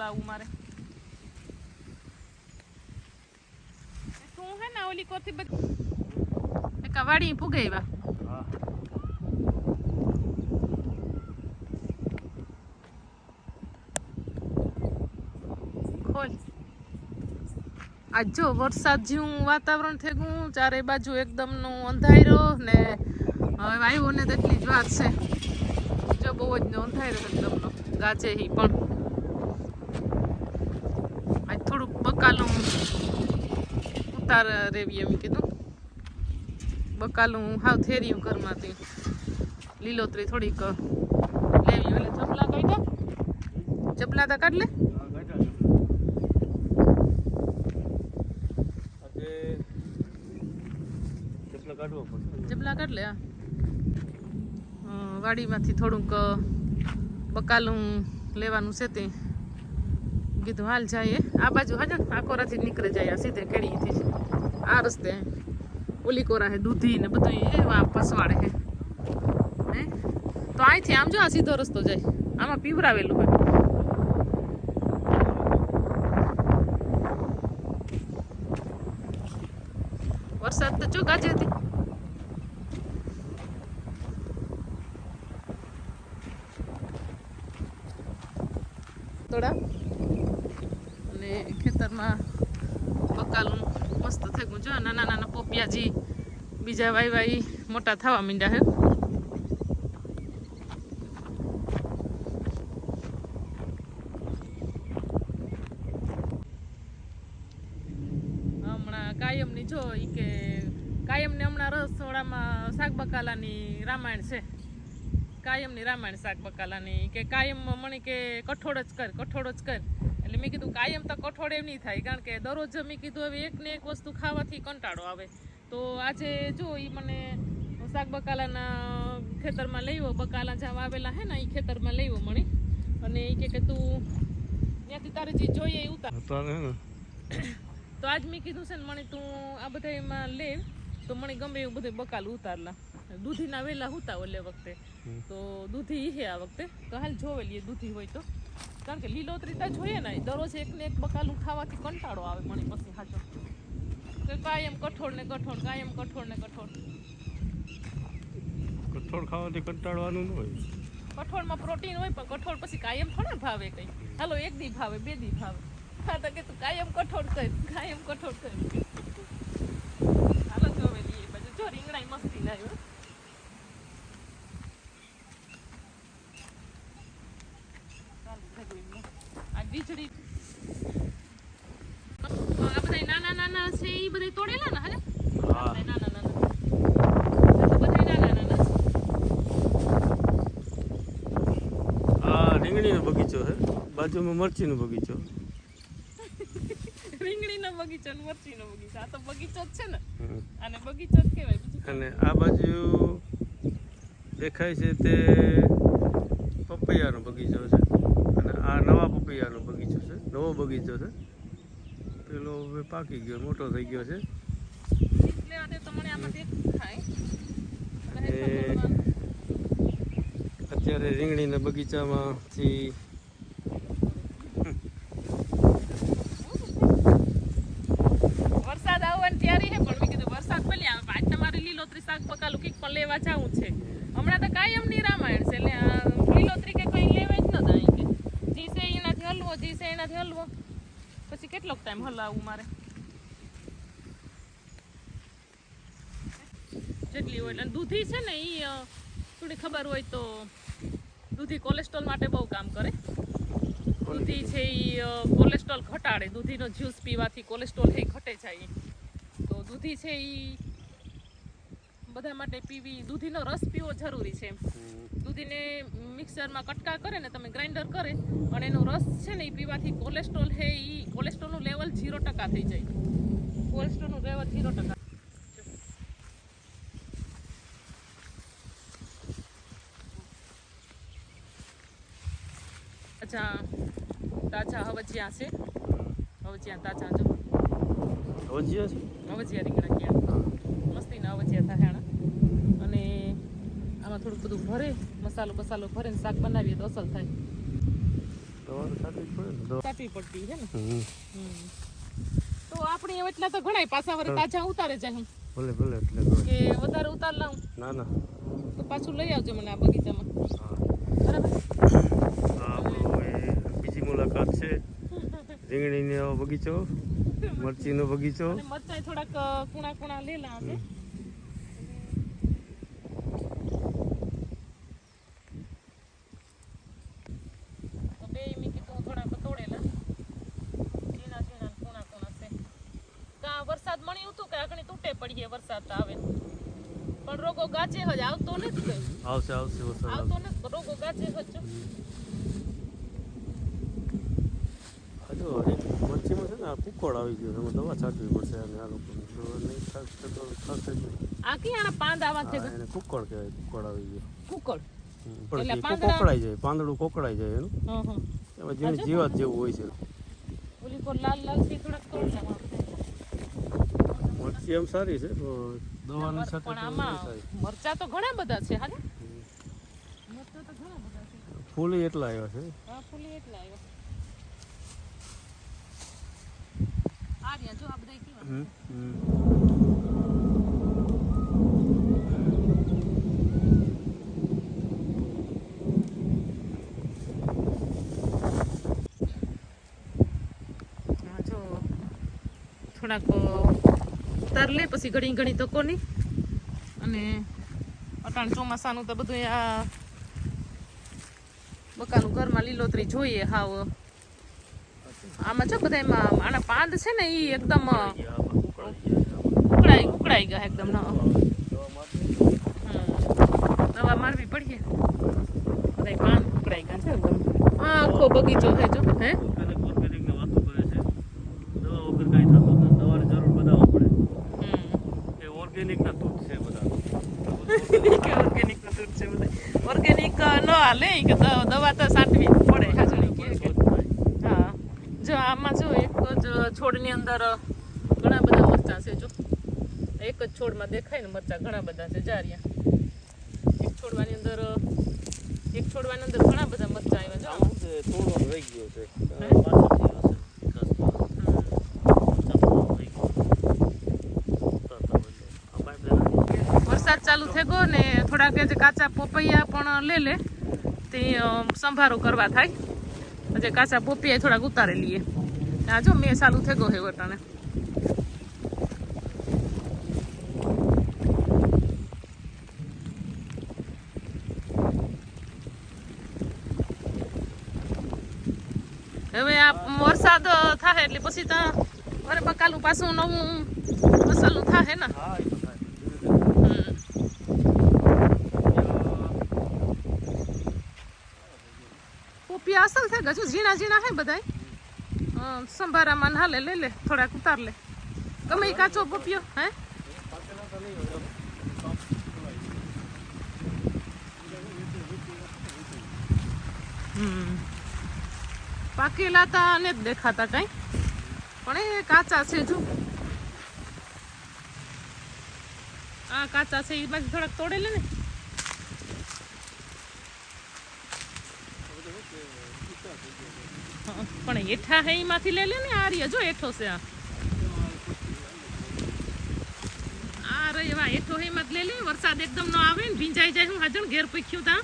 હલાવવું મારે. તું હે ને ઓલી કોથી બધી આ ફુગાવ્યા ખોલ. આજ જો વરસાદ જેવું વાતાવરણ થઈ ગયું ચારે બાજુ એકદમનું અંધાર્યો ને હવે વાયુઓને તેટલી જ વાત છે. જો બહુ જ અંધાર્યો એકદમ નો ગાજે પણ આજ થોડુંક બકાલું ઉતાર રેવી એમ કીધું. બકાલું હાવ થેર્યું ઘરમાંથી. લીલોતરી થોડીક લેવી એટલે ચપલા કાઢ્યા ચપલા તો કાઢ લે. ચપલા કાઢ લે. વાડીમાંથી થોડુંક બકાલું લેવાનું છે તે. કીધું, હાલ જાય આ બાજુ હાજર આ કોરાથી નીકળે જાય સીધે કેડીથી આ રસ્તે ઓલી કોરા હે, દૂધી ને બધું એવા પસવાડે હે. હે? તો અહીંથી આમ જો આ સીધો રસ્તો જાય. આમાં પીવરાવેલું હોય વરસાદ તો જો ગાજે હતી. તોડા. અને ખેતરમાં પકાલું, મસ્ત થઈ ગયું જો, નાના નાના પોપિયાજી બીજા વાઈ વાઈ મોટા થવા માંડ્યા હે. હમણાં કાયમની જો એ કે કાયમને હમણાં રસોડામાં શાક બકાલાની રામાયણ છે. કાયમની રામાયણ શાક બકાલાની કે કાયમ મણી કે કઠોળ જ કર, કઠોળ જ કર. એટલે મેં કીધું કાયમ તો કઠોળ એમ નહીં થાય કારણ કે દરરોજ મેં કીધું હવે એક ને એક વસ્તુ ખાવાથી કંટાળો આવે. તો આજે જો એ મને શાક બકાલાના ખેતરમાં લઈવો બકાલા જ્યાં વાવેલા હે ને એ ખેતરમાં લઈવો મળી અને એ કે તું ત્યાંથી તારે જે જોઈએ એ ઉતાર. તો આજ મેં કીધું છે ને મને તું આ બધા એમાં લે તો મને ગમે એવું બધું બકાલ ઉતારલા. દૂધીના વેલા હુતા ઓલે વખતે. તો દૂધી ઈ હે આ વખતે. તો હાલ જોવે લઈએ દૂધી હોય તો. કારણ કે લીલોતરી તો જોઈએ ને દરરોજ એકને એક બકાલું ખાવાથી કંટાળો આવે મને પછી હાચો. કે કાયમ કઠોળ ને કઠોળ કાયમ કઠોળ ને કઠોળ. કઠોળ ખાવાથી કંટાળવાનું ન હોય. કઠોળમાં પ્રોટીન હોય પણ કઠોળ પછી કાયમ થોડા ભાવે કઈ. હાલો એક દી ભાવે બે દી ભાવે. હા તો કે તું કાયમ કઠોળ કર કાયમ કઠોળ કર. હાલો જોવે લઈએ પછી. જો રીંગણાઈ મસ્તી લાવ્યો ચાલુ થઈ ગયું. આ વીજળી આ બધા નાના નાના છે એ બધા તોડેલા ને હાલે હા નાના નાના રીંગણીનો બગીચો છે. બાજુમાં મરચીનો બગીચો. રીંગણીનો બગીચો ને મરચીનો બગીચો. આ તો બગીચો જ છે ને. અને બગીચો જ કહેવાય. અને આ બાજુ દેખાય છે તે પપૈયાનો બગીચો છે. પપૈયાનો બગીચો છે. નવો બગીચો છે. પેલો હવે પાકી ગયો મોટો થઈ ગયો છે. અત્યારે રીંગણીના બગીચામાંથી વરસાદ આવવાની તૈયારી છે પણ મેં કીધું વરસાદ પેલી આવે આજ તમારે લીલોતરી શાક પકાલું કંઈક પણ લેવા જવું છે. હમણાં તો કાયમની રામાયણ છે એટલે આ લીલોતરી કે કંઈ લેવા જ નતા અહીં કે જી છે એનાથી હલવો જી છે એનાથી હલવો પછી કેટલોક ટાઈમ હલાવવું મારે. જેટલી હોય એટલે દૂધી છે ને એ થોડી ખબર હોય તો દૂધી કોલેસ્ટ્રોલ માટે બહુ કામ કરે. દૂધી છે એ કોલેસ્ટ્રોલ ઘટાડે. દૂધીનો જ્યુસ પીવાથી કોલેસ્ટ્રોલ એ ઘટે જાય. તો દૂધી છે એ બધા માટે પીવી, દૂધીનો રસ પીવો જરૂરી છે. દૂધીને મિક્સરમાં કટકા કરે ને તમે ગ્રાઇન્ડર કરે અને એનો રસ છે ને એ પીવાથી કોલેસ્ટ્રોલ છે એ કોલેસ્ટ્રોલનું લેવલ ઝીરો ટકા થઈ જાય. કોલેસ્ટ્રોલનું લેવલ ઝીરો ટકા. અચ્છા તાજા હવજિયા છે. હવજિયા તાજા જો. હવજિયા છે? હવજિયા રીંગણા ક્યાં? મસ્તીના હવજિયા થાય અને આમાં થોડુંક બધું ભરે મસાલો બસાલો ભરીને શાક બનાવીએ તો અસલ થાય. કાપી પડતી છે ને. તો આપણે એટલા તો ઘણાય પાછા વળી તાજા ઉતારે જાય ભલે ભલે એટલે કે વધારે ઉતાર લાવું. ના ના. તો પાછું લઈ આવજો મને આ બગીચામાં. બરાબર બીજી મુલાકાત છે. રીંગણીનો બગીચો મરચીનો બગીચો. અને મરચાં થોડાક કુણા કુણા લેલા હશે તો બે મેં કીધું થોડાક તોડેલા ઝીણા ઝીણા કુણા કુણા છે કા વરસાદ કે તૂટે પડીએ વરસાદ આવે. પણ રોગો ગાજે હજ આવતો નથી કઈ. આવશે આવશે વરસાદ આવતો નથી રોગો ગાજે હજ. હજુ એક છે ને આ આવી ગયો એમાં દવા છાંટવી પડશે અને આ લોકોને. નહીં છાંટશે તો થશે નહીં. આ ક્યાં પાંદ આવા છે? એને કુકડ કહેવાય કુકડ આવી ગયો. કુકડ પણ કોકડાઈ જાય પાંદડું કોકડાઈ જાય એનું. એમાં જીણી જીવાત જેવું હોય છે. ઓલી પર લાલ લાલથી થોડાક તોડ લેવા મરચી એમ સારી છે. દવાની સાથે પણ આમાં નહીં મરચા તો ઘણા બધા છે હાલે? મરચા તો ઘણા બધા છે. ફૂલ એટલા આવ્યા છે. હા ફૂલી એટલા આવ્યા. આ રહ્યા જો આ બધા કેવા હમ, થોડાક ઉતાર લે, પછી ઘણી ઘણી તકો કોની અને અટાણ ચોમાસાનું તો બધું આ બકાનું ઘરમાં લીલોતરી જોઈએ હાવ. આમાં જો બધા એમાં આના પાંદ છે ને એ એકદમ. ઉકળાઈ ઉકળાઈ ગયા એકદમ દવા મારવી પડીએ. બધા પાન ઉકળાઈ ગયા છે એકદમ. આખો બગીચો છે જો, હે ઓર્ગેનિક ઓર્ગેનિકની વાતો કરે છે દવા વગર કાંઈ થતું નથી દવાની જરૂર બધામાં પડે હમ ના દૂધ છે બધા. ઓર્ગેનિક ના દૂધ છે બધા. ઓર્ગેનિક ન હાલે કે દવા તો સાટવી પડે કે. હા. જો આમાં જો એક જ છોડની અંદર ઘણા બધા મરચાં છે જો. એક જ છોડમાં દેખાય ને મરચાં ઘણા બધા છે જારિયા એક છોડવાની અંદર એક છોડવાની અંદર ઘણા બધા મરચાં આવ્યા જો. થોડો રહી ગયો છે હે? પાછળથી હશે વિકાસ થયો. હમ. ચાલો, રહી ગયો. ઉતારતા હોય એટલે. આ pipeline આવી છે. વરસાદ ચાલુ થઈ ગયો ને કે જે કાચા પોપૈયા પણ લે લે તે સંભારો કરવા થાય. જે કાચા પોપૈયા થોડાક ઉતારી લઈએ. આ જો મેં ચાલુ થઈ ગયો વટાણે. હવે આ વરસાદ થાય એટલે પછી તો અરે બકાલું પાછું નવું મસાલું થાય ને હા, એ તો થાય. ધીરે ધીરે. હમ. પોપિયા અસલ છે? ગજુ ઝીણા ઝીણા હે બધાય? સંભારામાં હાલે લે લે થોડાક ઉતાર લે. ગમે કાચો પોપિયો હે. પાકેલા તા ને જ દેખાતા કઈ. પણ એ કાચા છે જો. આ કાચા છે એ બાજુ થોડાક તોડે લે ને હં, પણ હેઠા હે માંથી લે લે ને, આ રહ્યા, જો હેઠો છે આ. આ રે એવા હેઠો હે માં લે લે, વરસાદ એકદમ ન આવે ને, ભીંજાઈ જાય, હું હાજર ઘેર પીખ્યું તા.